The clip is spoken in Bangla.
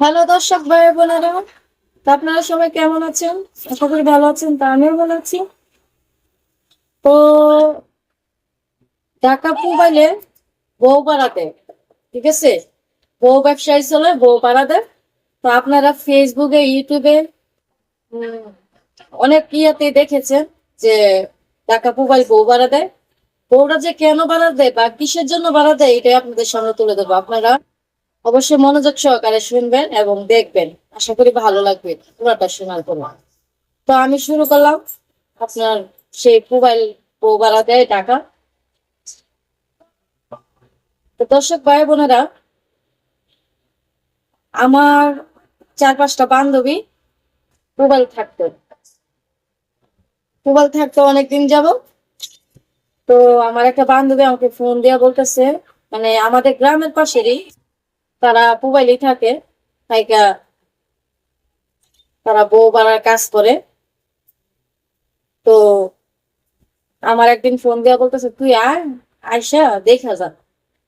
হ্যালো দর্শক ভাই বোনেরা আপনারা সবাই কেমন আছেন? আশা করি ভালো আছেন, তা আমিও ভালো আছি। তো ঢাকা মোবাইলে বউ পাড়াতে ঠিক আছে? বউ ব্যবসায়ী চলে বউ পাড়াতে তো আপনারা ফেসবুকে ইউটিউবে অনেক ইয়েতে দেখেছেন যে টাকা মোবাইল বউ ভাড়া দেয় বউরা যে কেন বাড়া দেয় বা কিসের জন্য বাড়া দেয় এটাই আপনাদের সামনে তুলে দেবো আপনারা অবশ্যই মনোযোগ সহকারে শুনবেন এবং দেখবেন। আশা করি ভালো লাগবে পুরাটা শোনার পর তো আমি শুরু করলাম আপনার সেই মোবাইল ভাড়া দেয় টাকা। তো দর্শক ভাই বোনেরা, আমার চার পাঁচটা বান্ধবী মোবাইল থাকতো। মোবাইল থাকতো অনেকদিন যাব তো আমার একটা বান্ধবী আমাকে ফোন দিয়া বলতেছে মানে আমাদের গ্রামের পাশেরই তারা মোবাইলেই থাকে, তাইকা তারা বউ বাড়ার কাজ করে। তো আমার একদিন ফোন দেওয়া বলতেছে, তুই আয় আয়সা দেখা যা